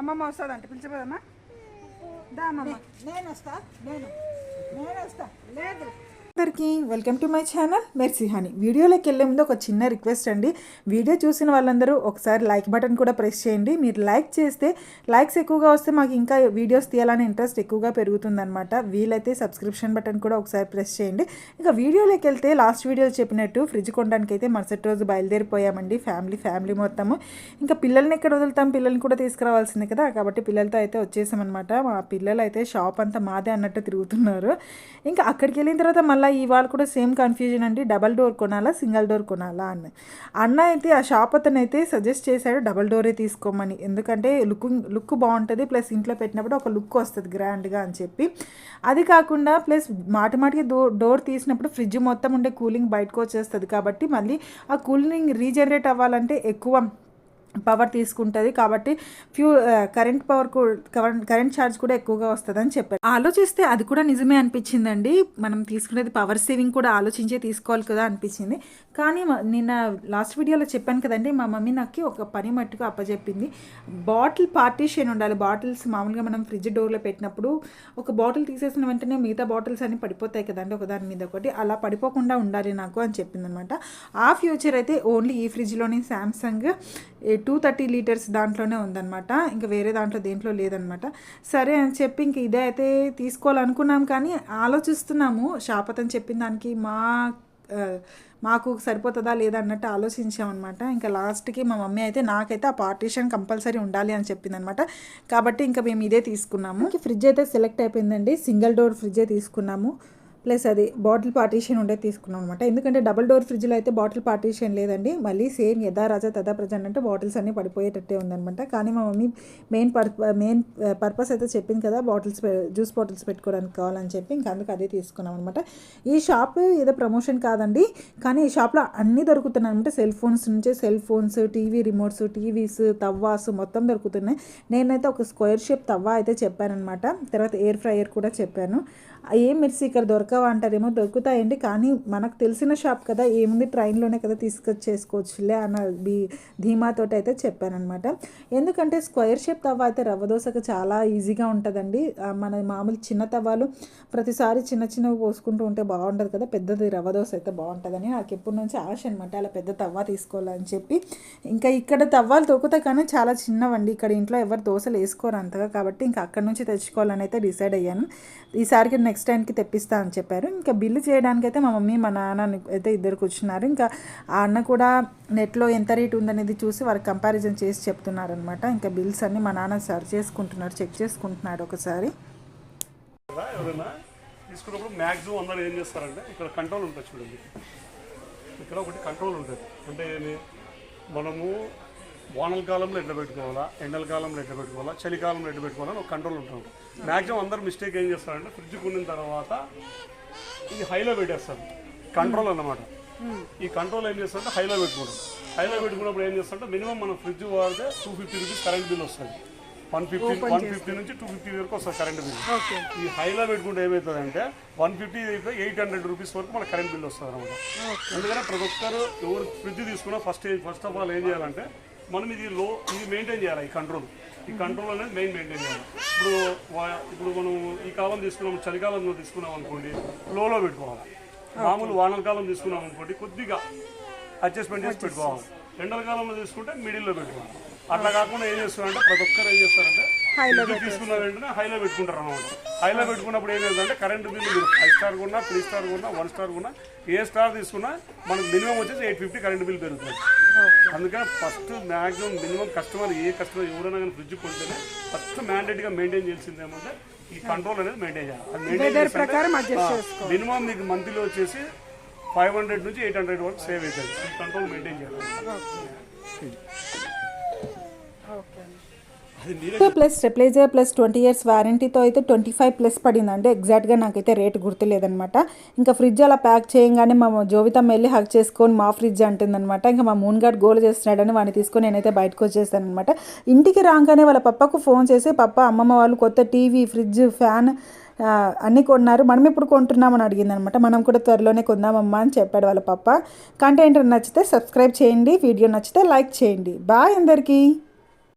అమ్మమ్మ వస్తుందంట పిలిచిపోదమ్మా? దా అమ్మమ్మ. నేను వస్తా నేను నేను వస్తా లేదు. అందరికీ వెల్కమ్ టు మై ఛానల్. మెర్సిహాని వీడియోలోకి వెళ్ళే ముందు ఒక చిన్న రిక్వెస్ట్ అండి. వీడియో చూసిన వాళ్ళందరూ ఒకసారి లైక్ బటన్ కూడా ప్రెస్ చేయండి. మీరు లైక్ చేస్తే లైక్స్ ఎక్కువగా వస్తే మాకు ఇంకా వీడియోస్ తీయాలని ఇంట్రెస్ట్ ఎక్కువగా పెరుగుతుందన్నమాట. వీలైతే సబ్స్క్రిప్షన్ బటన్ కూడా ఒకసారి ప్రెస్ చేయండి. ఇంకా వీడియోలోకి వెళ్తే లాస్ట్ వీడియోలో చెప్పినట్టు ఫ్రిడ్జ్ కొనడానికి అయితే మరుసటి రోజు బయలుదేరిపోయామండి. ఫ్యామిలీ ఫ్యామిలీ మొత్తము. ఇంకా పిల్లల్ని ఎక్కడ వదులుతాం? పిల్లల్ని కూడా తీసుకురావాల్సిందే కదా. కాబట్టి పిల్లలతో అయితే వచ్చేసామన్నమాట. మా పిల్లలు అయితే షాప్ అంతా మాదే అన్నట్టు తిరుగుతున్నారు. ఇంకా అక్కడికి వెళ్ళిన తర్వాత మళ్ళీ ఇవాళ కూడా సేమ్ కన్ఫ్యూజన్ అండి. డబల్ డోర్ కొనాలా సింగిల్ డోర్ కొనాలా అని అన్న. అయితే ఆ షాప్ అతను అయితే సజెస్ట్ చేశాడు డబల్ డోరే తీసుకోమని. ఎందుకంటే లుక్ లుక్ బాగుంటుంది ప్లస్ ఇంట్లో పెట్టినప్పుడు ఒక లుక్ వస్తుంది గ్రాండ్గా అని చెప్పి. అది కాకుండా ప్లస్ మాటి మాటికి డో డోర్ తీసినప్పుడు ఫ్రిడ్జ్ మొత్తం ఉండే కూలింగ్ బయటకు వచ్చేస్తుంది కాబట్టి మళ్ళీ ఆ కూలింగ్ రీజనరేట్ అవ్వాలంటే ఎక్కువ పవర్ తీసుకుంటుంది కాబట్టి few current power current charge కూడా ఎక్కువగా వస్తుందని చెప్పారు. ఆలోచిస్తే అది కూడా నిజమే అనిపించిందండి. మనం తీసుకునేది పవర్ సేవింగ్ కూడా ఆలోచించే తీసుకోవాలి కదా అనిపించింది. కానీ నిన్న లాస్ట్ వీడియోలో చెప్పాను కదండి మా మమ్మీ నాకు ఒక పని మట్టుకు అప్పచెప్పింది బాటిల్ పార్టీషన్ ఉండాలి. బాటిల్స్ మామూలుగా మనం ఫ్రిడ్జ్ డోర్లో పెట్టినప్పుడు ఒక బాటిల్ తీసేసిన వెంటనే మిగతా బాటిల్స్ అన్ని పడిపోతాయి కదండి ఒకదాని మీద ఒకటి. అలా పడిపోకుండా ఉండాలి నాకు అని చెప్పింది అనమాట ఆ ఫ్యూచర్ అయితే ఓన్లీ ఈ ఫ్రిడ్జ్లోని శాంసంగ్ టూ థర్టీ లీటర్స్ దాంట్లోనే ఉందన్నమాట. ఇంకా వేరే దాంట్లో దేంట్లో లేదనమాట సరే అని చెప్పి ఇంక ఇదే అయితే తీసుకోవాలనుకున్నాం కానీ ఆలోచిస్తున్నాము. షాప్ చెప్పిన దానికి మా మాకు సరిపోతుందా లేదా అన్నట్టు ఆలోచించామన్నమాట. ఇంకా లాస్ట్కి మా మమ్మీ అయితే నాకైతే ఆ పార్టీషన్ కంపల్సరీ ఉండాలి అని చెప్పింది అనమాట కాబట్టి ఇంకా మేము ఇదే తీసుకున్నాము. ఫ్రిడ్జ్ అయితే సెలెక్ట్ అయిపోయిందండి. సింగిల్ డోర్ ఫ్రిడ్జే తీసుకున్నాము. ప్లస్ అది బాటిల్ పార్టీషన్ ఉండే తీసుకున్నాం అనమాట ఎందుకంటే డబుల్ డోర్ ఫ్రిడ్జ్లో అయితే బాటిల్ పార్టీషన్ లేదండి. మళ్ళీ సేమ్ యథా రాజా తదా ప్రజెంట్ అంటే బాటిల్స్ అన్నీ పడిపోయేటట్టే ఉందనమాట కానీ మా మమ్మీ మెయిన్ పర్ మెయిన్ పర్పస్ అయితే చెప్పింది కదా బాటిల్స్ జ్యూస్ బాటిల్స్ పెట్టుకోవడానికి కావాలని చెప్పి ఇంకా అందుకు అదే తీసుకున్నాం అనమాట ఈ షాప్ ఏదో ప్రమోషన్ కాదండి కానీ ఈ షాప్లో అన్నీ దొరుకుతున్నాయి అనమాట సెల్ ఫోన్స్ నుంచి cell phones TV remotes TVs తవ్వాస్ మొత్తం దొరుకుతున్నాయి. నేనైతే ఒక స్క్వేర్ షేప్ తవ్వ అయితే చెప్పానమాట తర్వాత ఎయిర్ ఫ్రైయర్ కూడా చెప్పాను. ఏం మిర్చి ఇక్కడ దొరకవా అంటారేమో దొరుకుతాయండి. కానీ మనకు తెలిసిన షాప్ కదా ఏముంది ట్రైన్లోనే కదా తీసుకొచ్చేసుకోవచ్చులే అన్న బీ ధీమాతోటి అయితే చెప్పానమాట ఎందుకంటే స్క్వేర్ షేప్ తవ్వ అయితే రవ్వ దోశకు చాలా ఈజీగా ఉంటుందండి. మన మామూలు చిన్న తవ్వాలు ప్రతిసారి చిన్న చిన్నవి పోసుకుంటూ ఉంటే బాగుంటుంది కదా పెద్దది రవ్వ దోశ అయితే బాగుంటుందని నాకు ఎప్పటి నుంచి ఆశ అనమాట అలా పెద్ద తవ్వ తీసుకోవాలని చెప్పి. ఇంకా ఇక్కడ తవ్వాలు దొరుకుతాయి కానీ చాలా చిన్నవండి. ఇక్కడ ఇంట్లో ఎవరు దోశలు వేసుకోరు అంతగా కాబట్టి ఇంకా అక్కడ నుంచి తెచ్చుకోవాలని అయితే డిసైడ్ అయ్యాను. ఈసారికి నెక్స్ట్ టైంకి తెప్పిస్తా అని చెప్పారు. ఇంకా బిల్లు చేయడానికి అయితే మా మమ్మీ మా నాన్న అయితే ఇద్దరు కూర్చున్నారు. ఇంకా ఆ అన్న కూడా నెట్లో ఎంత రేట్ ఉందనేది చూసి వారికి కంపారిజన్ చేసి చెప్తున్నారు అనమాట ఇంకా బిల్స్ అన్ని మా నాన్న సర్చ్ చేసుకుంటున్నారు చెక్ చేసుకుంటున్నాడు ఒకసారి. తీసుకున్నప్పుడు మ్యాక్సిమం అందరూ ఏం చేస్తారంటే ఇక్కడ కంట్రోల్ ఉంటుంది చూడండి. ఇక్కడ ఒకటి కంట్రోల్ ఉంటుంది. అంటే మనము వానల కాలంలో ఎట్లా పెట్టుకోవాలా ఎండల కాలంలో ఎట్లా పెట్టుకోవాలా చలికాలంలో ఎట్లా పెట్టుకోవాలని ఒక కంట్రోల్ ఉంటుంది. మ్యాక్సిమం అందరు మిస్టేక్ ఏం చేస్తారంటే ఫ్రిడ్జ్ కొనిన తర్వాత ఇది హైలో పెట్టేస్తారు. కంట్రోల్ అన్నమాట. ఈ కంట్రోల్ ఏం చేస్తారంటే హైలో పెట్టుకుంటాం హైలో పెట్టుకున్నప్పుడు ఏం చేస్తారంటే మినిమం మనం ఫ్రిడ్జ్ వాడితే two fifty rupees current bill వస్తుంది. వన్ ఫిఫ్టీ వన్ ఫిఫ్టీ నుంచి టూ ఫిఫ్టీ వరకు వస్తుంది కరెంట్ బిల్ ఈ హైలో పెట్టుకుంటే ఏమవుతుందంటే వన్ ఫిఫ్టీ అయితే ఎయిట్ హండ్రెడ్ రూపీస్ వరకు మన కరెంట్ బిల్ వస్తుంది అనమాట అందుకని ప్రతి ఒక్కరు ఎవరు ఫ్రిడ్జ్ తీసుకున్నా ఫస్ట్ ఫస్ట్ ఆఫ్ ఆల్ ఏం చేయాలంటే మనం ఇది లో ఇది మెయింటైన్ చేయాలి ఈ కంట్రోల్ ఈ కంట్రోల్ అనేది మెయిన్ మెయింటైన్ చేయాలి. ఇప్పుడు ఇప్పుడు మనం ఈ కాలం తీసుకున్నాం చలికాలంలో తీసుకున్నాం అనుకోండి లోలో పెట్టుకోవాలి. మామూలు వానల కాలం తీసుకున్నాం అనుకోండి కొద్దిగా అడ్జస్ట్మెంట్ చేసి పెట్టుకోవాలి. ఎండల కాలంలో తీసుకుంటే మిడిల్లో పెట్టుకోవాలి. అట్లా కాకుండా ఏం చేస్తారంటే ప్రతి ఒక్కరు ఏం చేస్తారంటే తీసుకున్న వెంటనే హైలో పెట్టుకుంటారు అన్నమాట. హైలో పెట్టుకున్నప్పుడు ఏం చేస్తుందంటే కరెంట్ బిల్లు మీరు ఫైవ్ స్టార్ కొన్నా త్రీ స్టార్ కొన్నా వన్ స్టార్ కొన్నా ఏ స్టార్ తీసుకున్నా మనకు మినిమం వచ్చేసి ఎయిట్ ఫిఫ్టీ కరెంట్ బిల్ పెరుగుతుంది. అందుకని ఫస్ట్ మ్యాక్సిమం మినిమం కస్టమర్ ఏ కస్టమర్ ఎవరైనా కానీ ఫ్రిడ్జ్ కొంటేనే ఫస్ట్ మ్యాండేట్గా మెయింటైన్ చేయాల్సింది ఏమంటే ఈ కంట్రోల్ అనేది మెయింటైన్ చేయాలి. మినిమం మీకు మంత్లీలో వచ్చేసి ఫైవ్ హండ్రెడ్ నుంచి ఎయిట్ హండ్రెడ్ వరకు సేవ్ అవుతుంది. ఈ కంట్రోల్ మెయింటైన్ చేయాలి. మీరే plus stabiliser plus twenty years వారంటీతో అయితే ట్వంటీ ఫైవ్ ప్లస్ పడిందండి. ఎగ్జాక్ట్గా నాకైతే రేట్ గుర్తులేదనమాట ఇంకా ఫ్రిడ్జ్ అలా ప్యాక్ చేయగానే మా జోవితం వెళ్ళి హక్ చేసుకొని మా ఫ్రిడ్జ్ అంటుందన్నమాట. ఇంకా మా మూన్గాడ్ గోల్ చేస్తున్నాడని వాడిని తీసుకొని నేనైతే బయటకు వచ్చేసాను అనమాట ఇంటికి రాగానే వాళ్ళ పప్పకు ఫోన్ చేసి పప్ప అమ్మమ్మ వాళ్ళు కొత్త టీవీ ఫ్రిడ్జ్ ఫ్యాన్ అన్నీ కొన్నారు. మనం ఎప్పుడు కొంటున్నామని అడిగింది అనమాట మనం కూడా త్వరలోనే కొందామమ్మా అని చెప్పాడు వాళ్ళ పప్ప. కంటెంట్ నచ్చితే సబ్స్క్రైబ్ చేయండి. వీడియో నచ్చితే లైక్ చేయండి. బాయ్ అందరికీ.